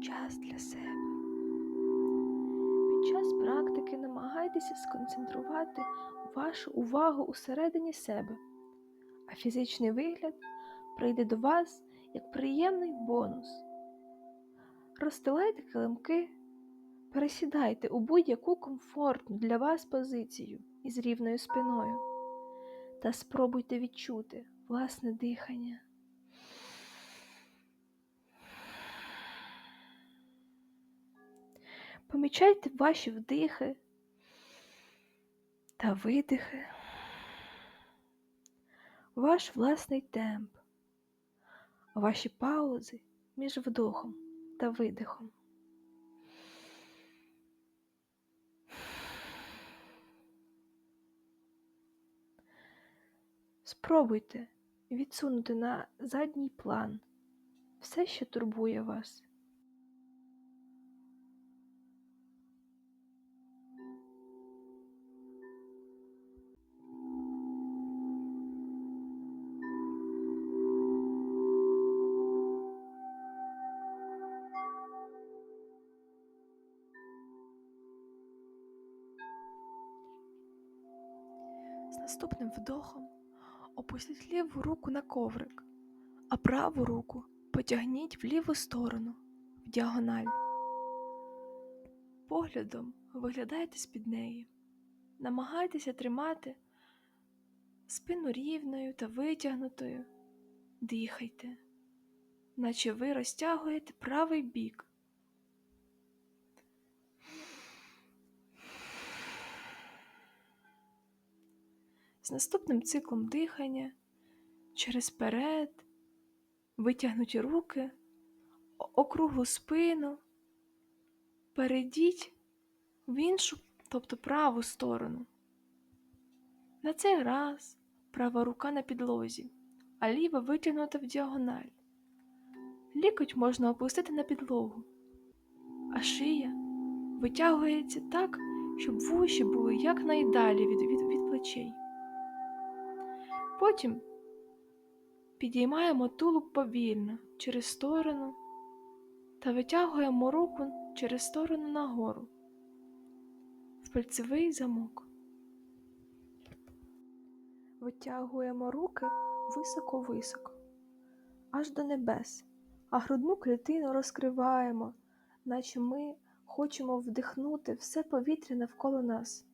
час для себе. Під час практики намагайтеся сконцентрувати вашу увагу усередині себе, а фізичний вигляд прийде до вас як приємний бонус. Розстилайте килимки, пересідайте у будь-яку комфортну для вас позицію із рівною спиною та спробуйте відчути власне дихання. Помічайте ваші вдихи та видихи, ваш власний темп, ваші паузи між вдохом та видихом. Спробуйте відсунути на задній план все, що турбує вас. Вдохом опустіть ліву руку на коврик, а праву руку потягніть в ліву сторону, в діагональ. Поглядом виглядайте з-під неї. Намагайтеся тримати спину рівною та витягнутою. Дихайте, наче ви розтягуєте правий бік. З наступним циклом дихання через перед, витягнуті руки, округлу спину, перейдіть в іншу, тобто праву сторону. На цей раз права рука на підлозі, а ліва витягнута в діагональ. Лікоть можна опустити на підлогу, а шия витягується так, щоб вуші були якнайдалі від, від, від плечей. Потім підіймаємо тулуб повільно через сторону та витягуємо руку через сторону нагору в пальцевий замок. Витягуємо руки високо-високо, аж до небес, а грудну клітину розкриваємо, наче ми хочемо вдихнути все повітря навколо нас.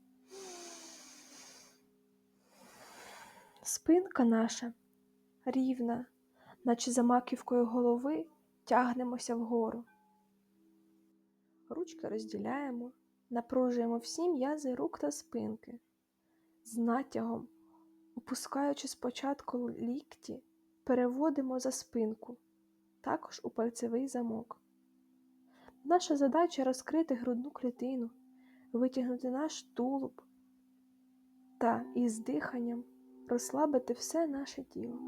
Спинка наша рівна, наче за маківкою голови тягнемося вгору. Ручки розділяємо, напружуємо всі м'язи рук та спинки. З натягом, опускаючи спочатку лікті, переводимо за спинку, також у пальцевий замок. Наша задача розкрити грудну клітину, витягнути наш тулуб та із диханням розслабити все наше тіло.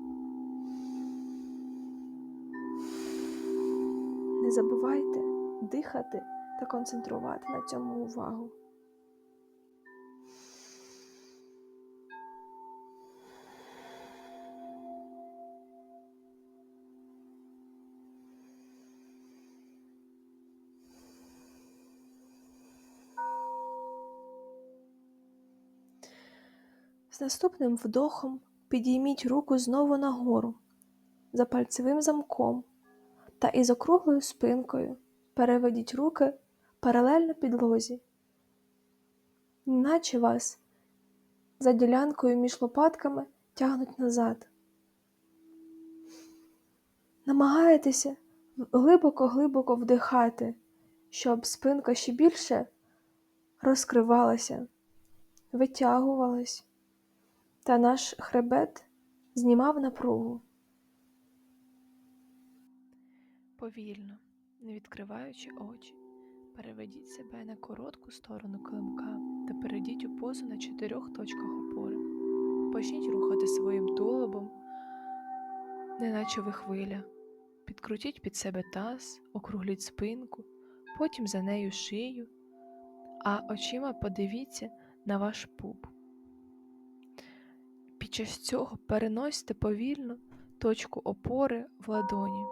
Не забувайте дихати та концентрувати на цьому увагу. З наступним вдохом підійміть руку знову нагору за пальцевим замком та із округлою спинкою переведіть руки паралельно підлозі, наче вас за ділянкою між лопатками тягнуть назад. Намагайтеся глибоко-глибоко вдихати, щоб спинка ще більше розкривалася, витягувалась та наш хребет знімав напругу. Повільно, не відкриваючи очі, переведіть себе на коротку сторону килимка та перейдіть у позу на чотирьох точках опори. Почніть рухати своїм тулубом, неначе ви хвиля. Підкрутіть під себе таз, округліть спинку, потім за нею шию, а очима подивіться на ваш пуп. Під час цього переносьте повільно точку опори в ладоні.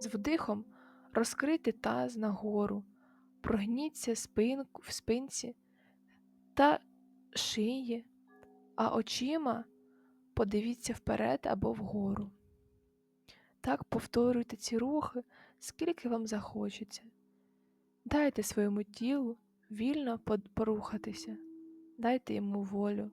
З вдихом розкрити таз нагору, прогніться спинку в спинці та шиї, а очима подивіться вперед або вгору. Так повторюйте ці рухи, скільки вам захочеться. Дайте своєму тілу вільно порухатися, дайте йому волю.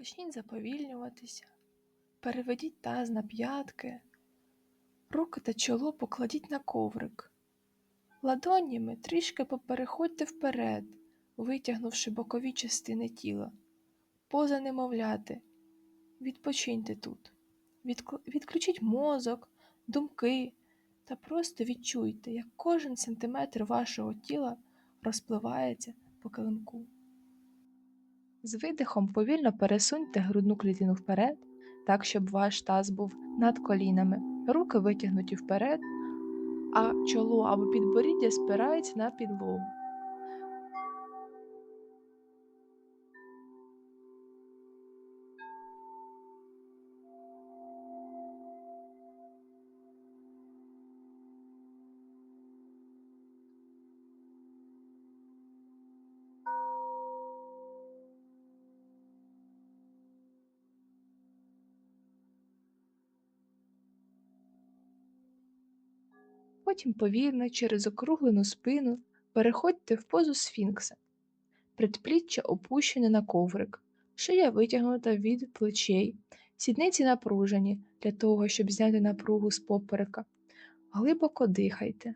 Почніть заповільнюватися, переведіть таз на п'ятки, руки та чоло покладіть на коврик. Ладонями трішки попереходьте вперед, витягнувши бокові частини тіла, поза немовляти. Відпочиньте тут, відключіть мозок, думки та просто відчуйте, як кожен сантиметр вашого тіла розпливається по килимку. З видихом повільно пересуньте грудну клітину вперед, так, щоб ваш таз був над колінами, руки витягнуті вперед, а чоло або підборіддя спирається на підлогу. Потім повільно через округлену спину переходьте в позу сфінкса, предпліччя опущене на коврик, шия витягнута від плечей, сідниці напружені для того, щоб зняти напругу з поперека. Глибоко дихайте.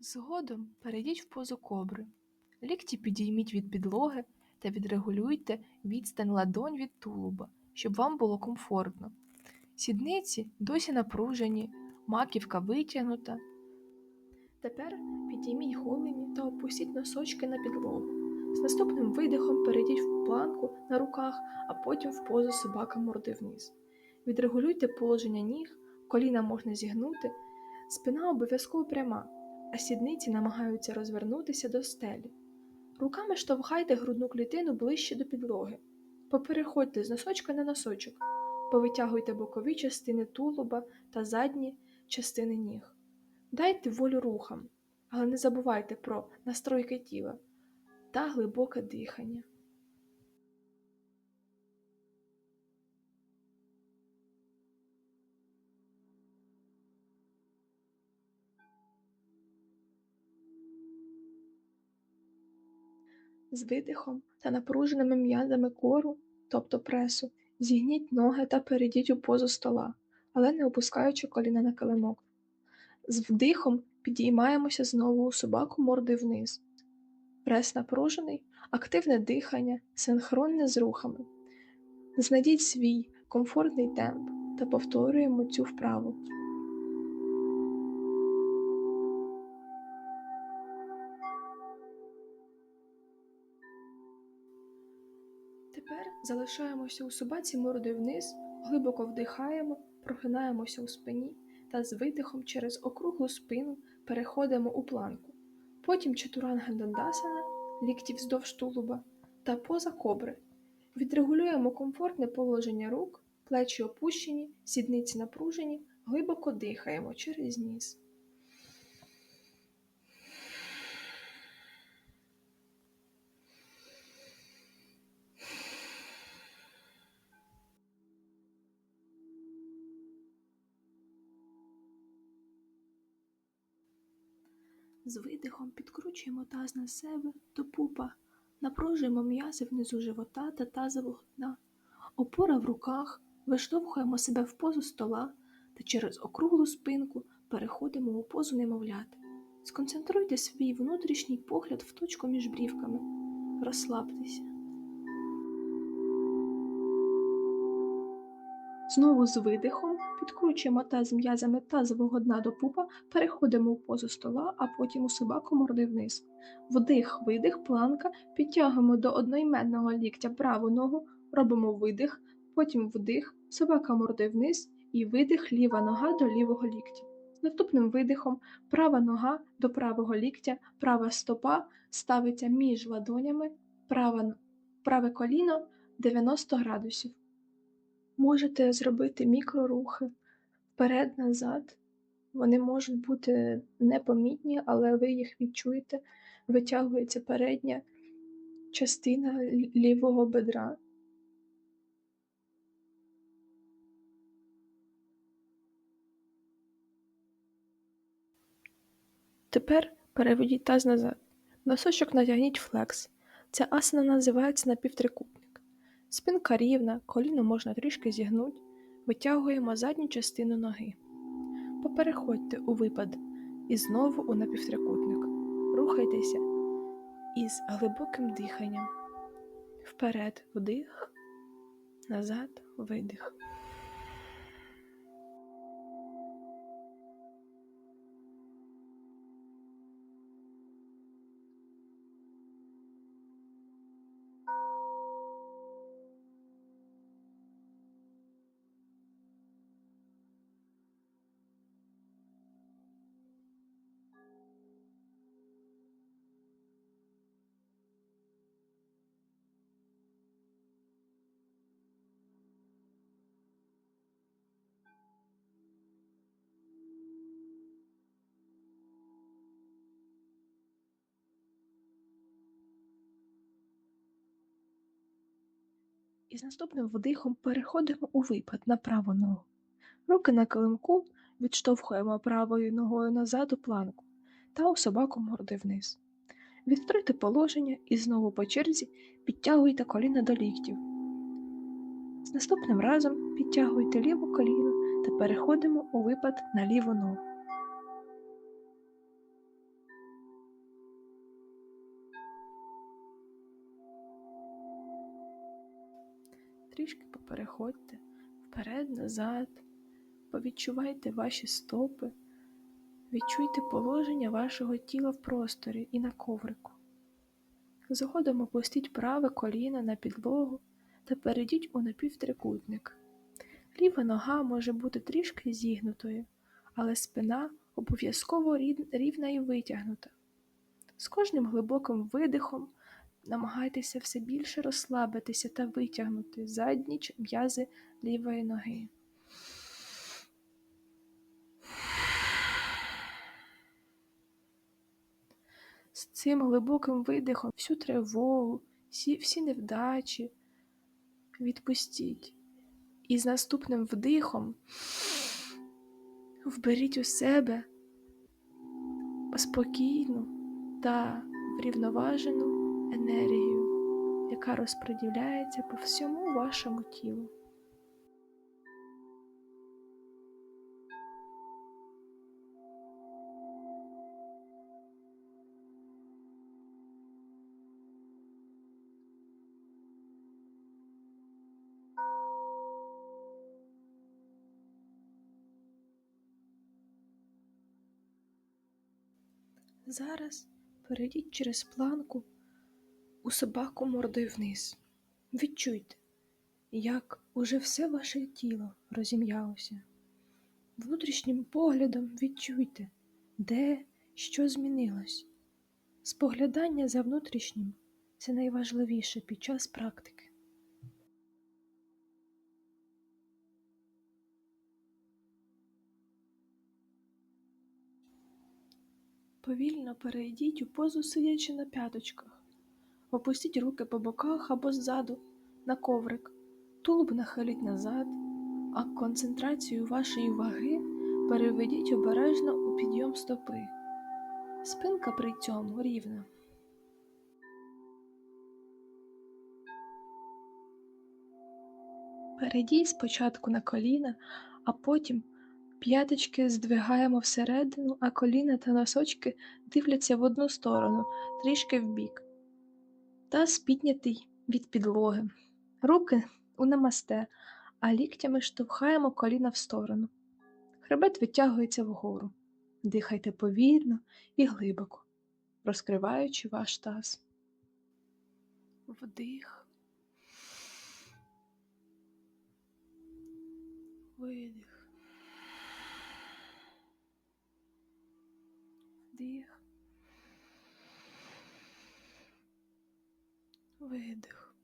Згодом перейдіть в позу кобри. Лікті підійміть від підлоги та відрегулюйте відстань ладонь від тулуба, щоб вам було комфортно. Сідниці досі напружені, маківка витягнута. Тепер підійміть голені та опустіть носочки на підлогу. З наступним видихом перейдіть в планку на руках, а потім в позу собака морди вниз. Відрегулюйте положення ніг, коліна можна зігнути, спина обов'язково пряма, а сідниці намагаються розвернутися до стелі. Руками штовхайте грудну клітину ближче до підлоги. Попереходьте з носочка на носочок. Повитягуйте бокові частини тулуба та задні частини ніг. Дайте волю рухам, але не забувайте про настройки тіла та глибоке дихання. З видихом та напруженими м'язами кору, тобто пресу, Зігніть ноги та перейдіть у позу стола, але не опускаючи коліна на килимок. З вдихом підіймаємося знову у собаку морди вниз. Прес напружений, активне дихання, синхронне з рухами. Знайдіть свій комфортний темп та повторюємо цю вправу. Залишаємося у собаці мордою вниз, глибоко вдихаємо, прогинаємося у спині та з видихом через округлу спину переходимо у планку. Потім чатуранга дандасана, лікті вздовж тулуба та поза кобри. Відрегулюємо комфортне положення рук, плечі опущені, сідниці напружені, глибоко дихаємо через ніс. З видихом підкручуємо таз на себе до пупа, напружуємо м'язи внизу живота та тазового дна. Опора в руках, виштовхуємо себе в позу стола та через округлу спинку переходимо у позу немовляти. Сконцентруйте свій внутрішній погляд в точку між брівками. Розслабтеся. Знову з видихом підкручуємо таз м'язами тазового дна до пупа, переходимо у позу стола, а потім у собаку морди вниз. Вдих, видих, планка, підтягуємо до одноіменного ліктя праву ногу, робимо видих, потім вдих, собака морди вниз і видих, ліва нога до лівого ліктя. Наступним видихом права нога до правого ліктя, права стопа ставиться між ладонями, праве коліно 90 градусів. Можете зробити мікрорухи вперед-назад. Вони можуть бути непомітні, але ви їх відчуєте. Витягується передня частина лівого бедра. Тепер переведіть таз назад. Носочок натягніть флекс. Ця асана називається напівтрикутник. Спинка рівна, коліно можна трішки зігнути. Витягуємо задню частину ноги. Попереходьте у випад і знову у напівтрикутник. Рухайтеся із глибоким диханням. Вперед вдих, назад видих. І з наступним вдихом переходимо у випад на праву ногу. Руки на килимку відштовхуємо правою ногою назад у планку та у собаку морди вниз. Відстройте положення і знову по черзі підтягуйте коліна до ліктів. З наступним разом підтягуйте ліве коліно та переходимо у випад на ліву ногу. Трішки попереходьте вперед, назад, повідчувайте ваші стопи, відчуйте положення вашого тіла в просторі і на коврику. Згодом опустіть праве коліно на підлогу та перейдіть у напівтрикутник. Ліва нога може бути трішки зігнутою, але спина обов'язково рівна і витягнута. З кожним глибоким видихом намагайтеся все більше розслабитися та витягнути задні м'язи лівої ноги. З цим глибоким видихом всю тривогу, всі, всі невдачі відпустіть. І з наступним вдихом вберіть у себе спокійну та врівноважену енергію, яка розподіляється по всьому вашому тілу. Зараз перейдіть через планку у собаку мордою вниз. Відчуйте, як уже все ваше тіло розім'ялося. Внутрішнім поглядом відчуйте, де що змінилось. Споглядання за внутрішнім це найважливіше під час практики. Повільно перейдіть у позу сидячи на п'яточках. Опустіть руки по боках або ззаду на коврик. Тулуб нахиліть назад, а концентрацію вашої ваги переведіть обережно у підйом стопи. Спинка при цьому рівна. Перейдіть спочатку на коліна, а потім п'яточки здвигаємо всередину, а коліна та носочки дивляться в одну сторону, трішки вбік. Таз піднятий від підлоги. Руки у намасте, а ліктями штовхаємо коліна в сторону. Хребет витягується вгору. Дихайте повільно і глибоко, розкриваючи ваш таз. Вдих. Видих. Вдих. Видих.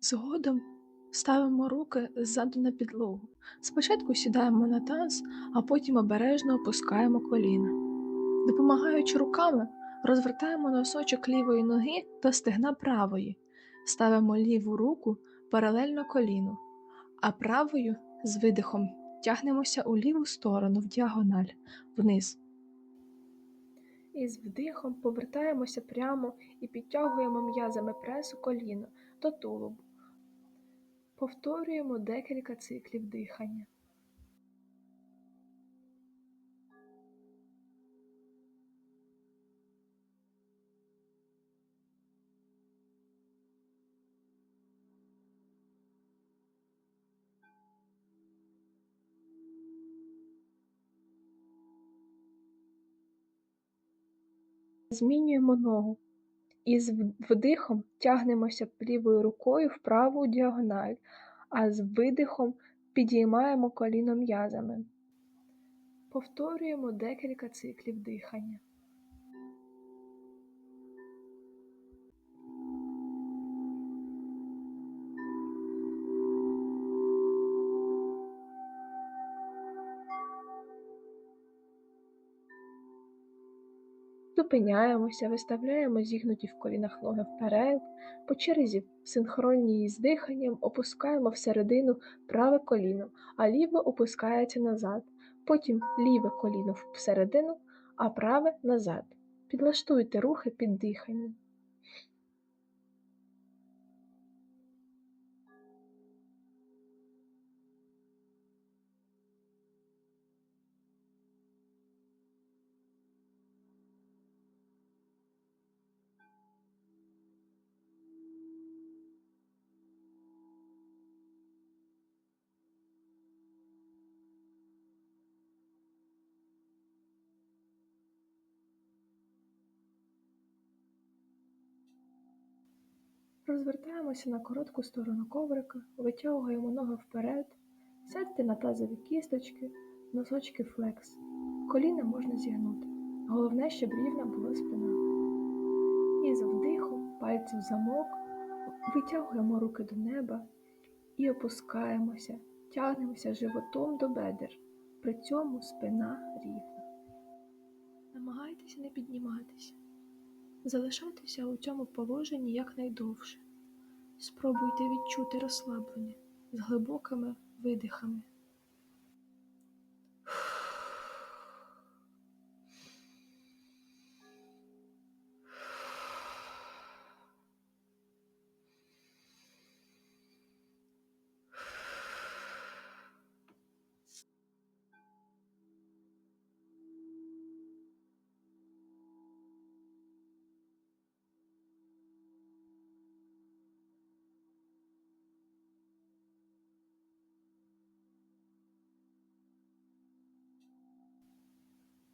Згодом ставимо руки ззаду на підлогу. Спочатку сідаємо на таз, а потім обережно опускаємо коліна. Допомагаючи руками, розвертаємо носочок лівої ноги до стегна правої, ставимо ліву руку паралельно коліну, а правою з видихом тягнемося у ліву сторону в діагональ вниз. І з вдихом повертаємося прямо і підтягуємо м'язами пресу коліна до тулубу. Повторюємо декілька циклів дихання. Змінюємо ногу. І з вдихом тягнемося лівою рукою в праву діагональ, а з видихом підіймаємо коліно м'язами. Повторюємо декілька циклів дихання. Зупиняємося, виставляємо зігнуті в колінах ноги вперед, по черзі синхронні з диханням опускаємо всередину праве коліно, а ліве опускається назад, потім ліве коліно всередину, а праве назад. Підлаштуйте рухи під диханням. Розвертаємося на коротку сторону коврика, витягуємо ноги вперед, сядьте на тазові кісточки, носочки флекс. Коліна можна зігнути. Головне, щоб рівна була спина. І з вдихом, пальці в замок, витягуємо руки до неба і опускаємося, тягнемося животом до бедер. При цьому спина рівна. Намагайтеся не підніматися. Залишайтеся у цьому положенні якнайдовше. Спробуйте відчути розслаблення з глибокими видихами.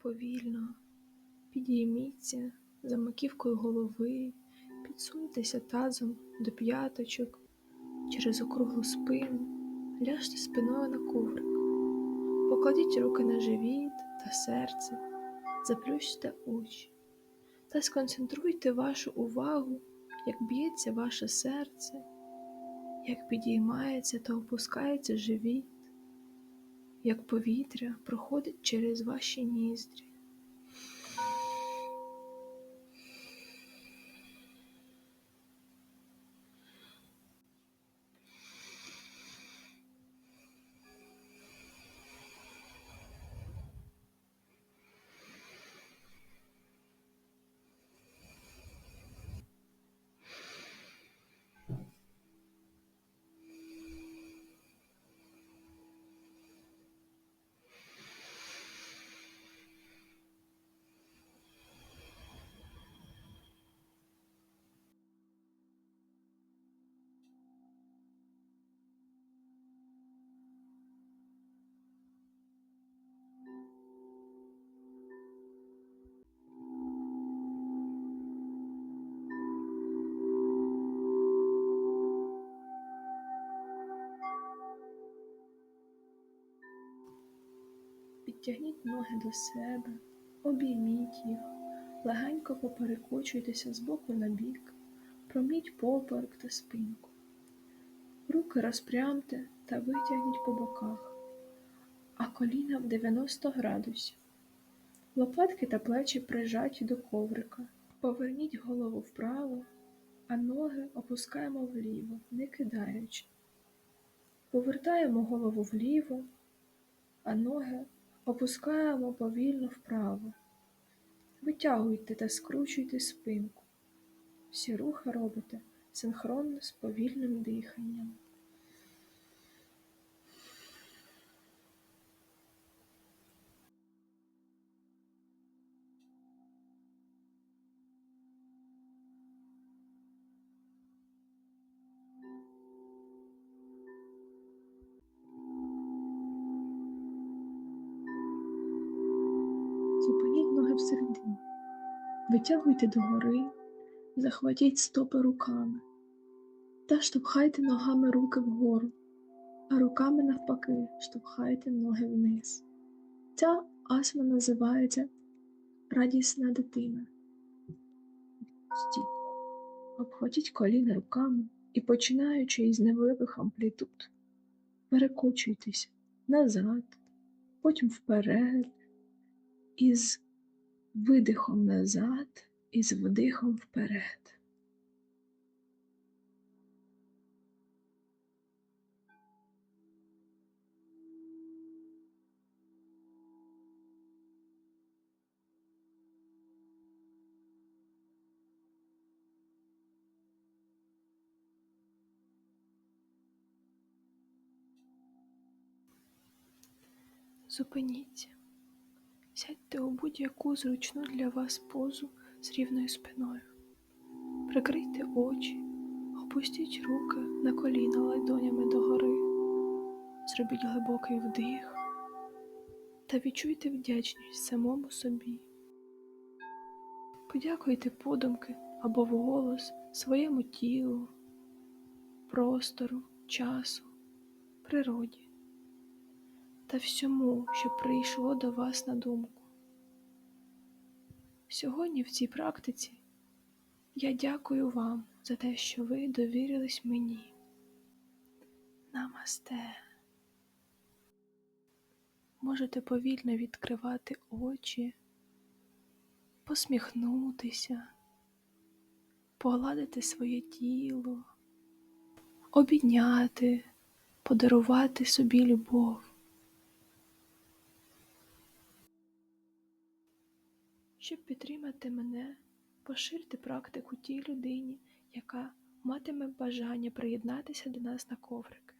Повільно. Підійміться за маківкою голови, підсуньтеся тазом до п'яточок через округлу спину, ляжте спиною на коврик, покладіть руки на живіт та серце, заплющте очі та сконцентруйте вашу увагу, як б'ється ваше серце, як підіймається та опускається живіт як повітря проходить через ваші ніздрі. Підтягніть ноги до себе, обійміть їх, легенько поперекочуйтеся з боку на бік, проміть поперек та спинку. Руки розпрямте та витягніть по боках, а коліна в 90 градусів. Лопатки та плечі прижаті до коврика. Поверніть голову вправо, а ноги опускаємо вліво, не кидаючи. Повертаємо голову вліво, а ноги опускаємо повільно вправо. Витягуйте та скручуйте спинку. Всі рухи робите синхронно з повільним диханням. Витягуйте догори, захватіть стопи руками та штовхайте ногами руки вгору, а руками навпаки штовхайте ноги вниз. Ця асана називається радісна дитина. Обхватіть коліна руками і, починаючи із невеликих амплітуд, перекочуйтеся назад, потім вперед, із видихом назад і з вдихом вперед. Зупиніться. Сядьте у будь-яку зручну для вас позу з рівною спиною. Прикрийте очі, опустіть руки на коліна ладонями догори. Зробіть глибокий вдих та відчуйте вдячність самому собі. Подякуйте подумки або вголос своєму тілу, простору, часу, природі та всьому, що прийшло до вас на думку. Сьогодні в цій практиці я дякую вам за те, що ви довірились мені. Намасте. Можете повільно відкривати очі, посміхнутися, погладити своє тіло, обійняти, подарувати собі любов. Щоб підтримати мене, поширте практику тій людині, яка матиме бажання приєднатися до нас на коврик.